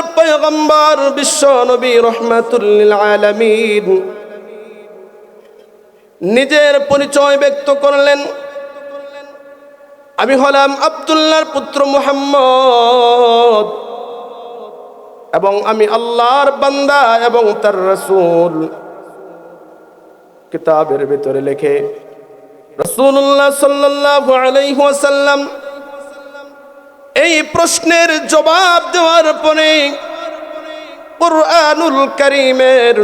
আল্লাহর পয়গম্বর বিশ্ব নবী রহমাতুল্লিল আলামিন। নিজের পরিচয় ব্যক্ত করলেন। আমি হলাম আব্দুল্লাহর পুত্র মুহাম্মদ। এবং আমি আল্লাহর বান্দা এবং তার রসুল। কিতাবের ভিতরে লেখে রসুল্লাহ সাল্লাল্লাহু আলাইহি ওয়াসাল্লাম এই প্রশ্নের জবাব দেওয়ার পরে কুরআনুল করিমের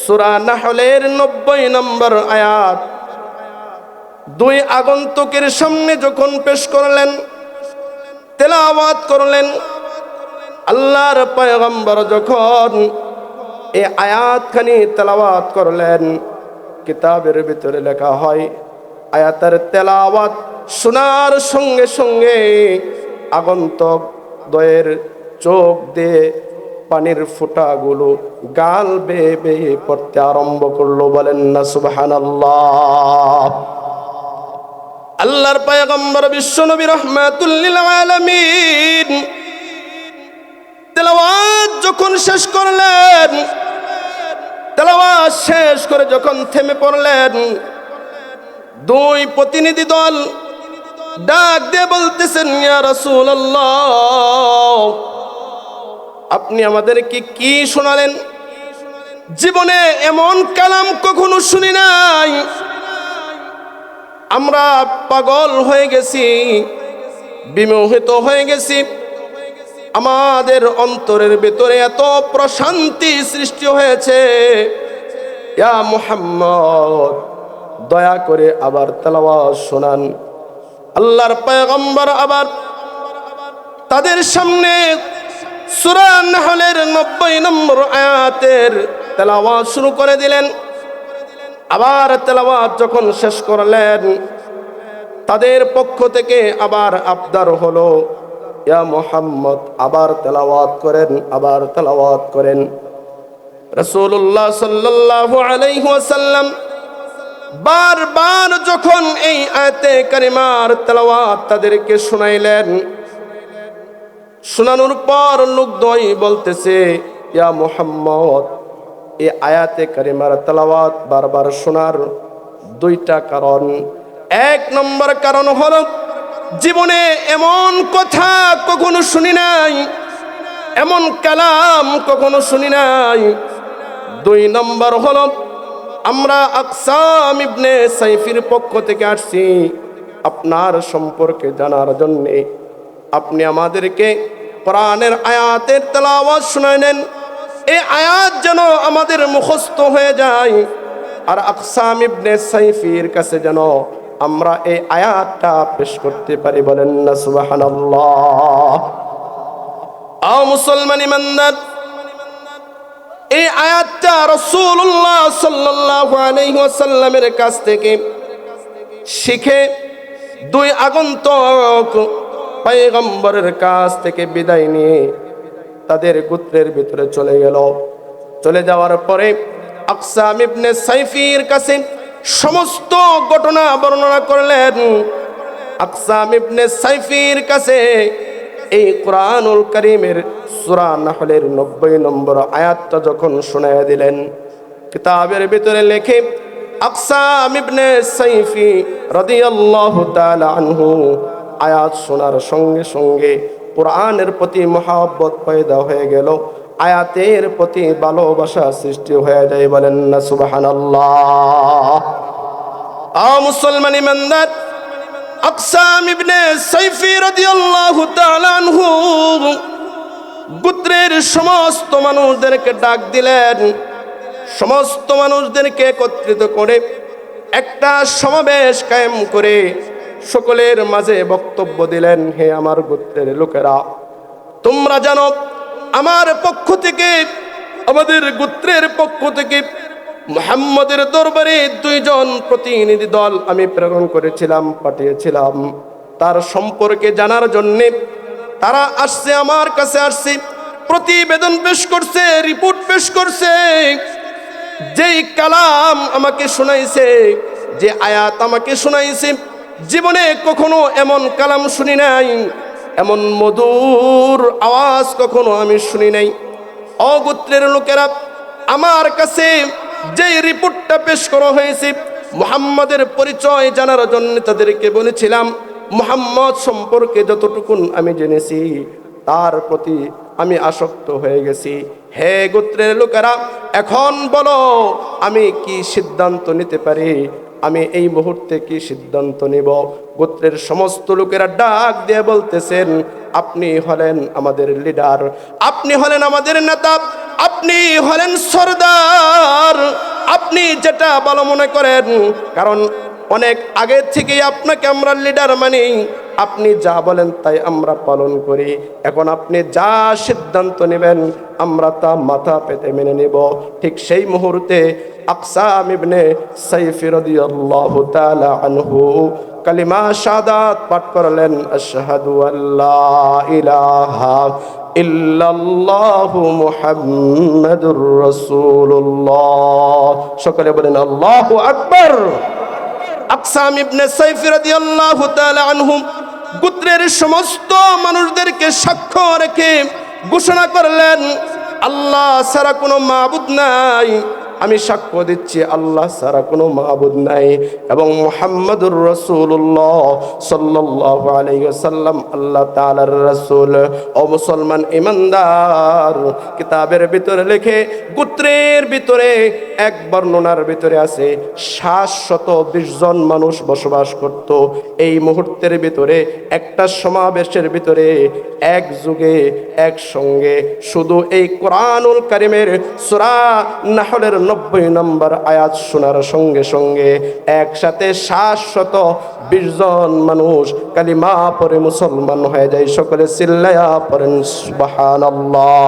সূরা নাহলের নব্বই নম্বর আয়াত দুই আগন্তুকের সামনে যখন পেশ করলেন, তেলাওয়াত করলেন, আল্লাহর পয়গম্বর যখন এই আয়াতখানি তেলাওয়াত করলেন, কিতাবের ভিতরে লেখা হয়, আয়াতের তেলাওয়াত শোনার সঙ্গে সঙ্গে আগন্তক দয়ের চোখ দিয়ে পানির ফুটাগুলো গাল বেয়ে বেয়ে পড়তে আরম্ভ করল, বলেন না সুবাহান আল্লাহর পায়গম্বর বিশ্বনবী রহমাতুল্লিল আলামিন তেলাওয়াত যখন শেষ করলেন, তেলাওয়াত শেষ করে যখন থেমে পড়লেন, দুই প্রতিনিধি দল ডাক দিয়ে বলতেছেন, ইয়া রাসূলুল্লাহ, আপনি আমাদেরকে কি শোনালেন? জীবনে এমন কালাম কখনো শুনি নাই। আমরা পাগল হয়ে গেছি, বিমোহিত হয়ে গেছি। আমাদের অন্তরের ভেতরে এত প্রশান্তি সৃষ্টি হয়েছে। ইয়া মুহাম্মদ, দয়া করে আবার তেলাওয়াত শোনান। আল্লাহর পয়গম্বর আবার তাদের সামনে সূরা নাহলের নব্বই নম্বর আয়াতের তেলাওয়াত শুরু করে দিলেন। আবার তেলাওয়াত যখন শেষ করলেন, তাদের পক্ষ থেকে আবার আবদার হলো, ইয়া মোহাম্মদ, আবার তেলাওয়াত করেন, আবার তেলাওয়াত করেন। রসুল্লাহ সাল্লাল্লাহু আলাইহি ওয়াসাল্লাম বারবার যখন এই আয়াতে কারিমার তেলাওয়াত তাদেরকে শুনাইলেন, শোনানোর পর লোকদয় বলতেছে, ইয়া মোহাম্মদ, এই আয়াতে কারিমার তেলাওয়াত বারবার শোনার দুইটা কারণ। এক নম্বর কারণ হলো, জীবনে এমন কথা কখনো শুনি নাই, এমন কালাম কখনো শুনি নাই। দুই নম্বর হলো আমরা আকসাম ইবনে সাইফির পক্ষ থেকে আসছি আপনার সম্পর্কে জানার জন্যে। আপনি আমাদেরকে কোরআনের আয়াতের তেলাওয়াত শুনায় নেন। এই আয়াত যেন আমাদের মুখস্থ হয়ে যায় আর আকসাম ইবনে সাইফির কাছে যেন আমরা এই আয়াতটা পেশ করতে পারি বলেন না আও মুসলমান ইমানদার এই আয়াতটা রসুল্লাহ সাল্লাল্লাহু আলাইহি ওয়াসাল্লামের কাছ থেকে শিখে দুই আগন্তক পয়গম্বরের কাছ থেকে বিদায় নিয়ে তাদের গোত্রের ভিতরে চলে গেল। চলে যাওয়ার পরে আকসাম ইবনে সাইফির কাছে সমস্ত ঘটনা বর্ণনা করলেন। আকসাম ইবনে সাইফির কাছে এই কোরআনুল করিমের সূরা নাহলের নব্বই নম্বর আয়াতটা যখন শোনায় দিলেন, কিতাবের ভিতরে লেখে, আকসাম ইবনে সাইফি রাদিয়াল্লাহু তাআলা আনহু আয়াত শোনার সঙ্গে সঙ্গে কোরআনের প্রতি মহাব্বত পয়দা হয়ে গেল। আয়াতের প্রতি ভালোবাসা সৃষ্টি হয়ে যায় বলেন না, সুবহানাল্লাহ। আ মুসলমান ইমানদার আকসাম ইবনে সাইফি রাদিয়াল্লাহু তাআলা আনহু গোত্রের সমস্ত মানুষদেরকে ডাক দিলেন। সমস্ত মানুষদেরকে একত্রিত করে একটা সমাবেশ কায়েম করে সকলের মাঝে বক্তব্য দিলেন, হে আমার গোত্রের লোকেরা, তোমরা জানো, আমার পক্ষ থেকে, আমাদের গোত্রের পক্ষ থেকে মুহাম্মদের দরবারে দুইজন প্রতিনিধি দল আমি প্রেরণ করেছিলাম, পাঠিয়েছিলাম। তার সম্পর্কে জানার জন্যে তারা আসছে, আমার কাছে আসছে, প্রতিবেদন পেশ করছে, রিপোর্ট পেশ করছে। যেই কালাম আমাকে শোনাইছে, যে আয়াত আমাকে শোনাইছে, জীবনে কখনো এমন কালাম শুনি নাই, এমন মধুর আওয়াজ কখনো আমি শুনি নাই। অগোত্রের লোকেরা আমার কাছে যে রিপোর্টটা পেশ করা হয়েছে, মুহাম্মাদের পরিচয় জানার জন্য তাদেরকে বলেছিলাম, মুহাম্মদ সম্পর্কে যতটুকুন আমি জেনেছি, তার প্রতি আমি আসক্ত হয়ে গেছি। হে গোত্রের লোকেরা, এখন বলো, আমি কি সিদ্ধান্ত নিতে পারি? আমি এই মুহূর্তে কি সিদ্ধান্ত নিব? গোত্রের সমস্ত লোকেরা ডাক দিয়ে বলতেছেন, আপনি হলেন আমাদের লিডার আপনি হলেন আমাদের নেতা আপনি হলেন সর্দার। আপনি যেটা ভালো মনে করেন, কারণ অনেক আগে থেকেই আপনাকে আমরা লিডার মানি। আপনি যা বলেন তাই আমরা পালন করি। এখন আপনি যা সিদ্ধান্ত নেবেন, আমরা তা মাথা পেতে মেনে নেব। ঠিক সেই মুহূর্তে আকসাম ইবনে সাইফি রাদিয়াল্লাহু তাআলা আনহু কালিমা শাহাদাত পাঠ করলেন, আশহাদু আল্লাহ ইলাহা ইল্লাল্লাহু মুহাম্মাদুর রাসূলুল্লাহ। সকলে বলেন, আল্লাহু আকবার। আকসাম ইবনে সাইফ রাদিয়াল্লাহু তাআলা আনহুম গোত্রের সমস্ত মানুষদেরকে সাক্ষ্য রেখে ঘোষণা করলেন আল্লাহ ছাড়া কোনো মাবুদ নাই। আমি সাক্ষ্য দিচ্ছি, আল্লাহ ছাড়া কোনো মাহবুদ নাই। এবং মোহাম্মদুর রসুল্লাহ সাল্লাহ আলাইসাল্লাম আল্লাহ তালার রসুল। ও মুসলমান ইমানদার কিতাবের ভিতরে লেখে, গোত্রের ভিতরে, এক বর্ণনার ভিতরে আছে, সাতশত বিশ জন মানুষ বসবাস করত। এই মুহূর্তের ভিতরে, একটা সমাবেশের ভিতরে, এক যুগে একসঙ্গে শুধু এই কোরআনুল কারিমের সুরা নাহলের নব্বই নম্বর আয়াত শোনার সঙ্গে সঙ্গে একসাথে সাতশত বিশ জন মানুষ কালিমা পরে মুসলমান হয়ে যায়। সকলে চিল্লায়া পড়েন, সুবহানাল্লাহ।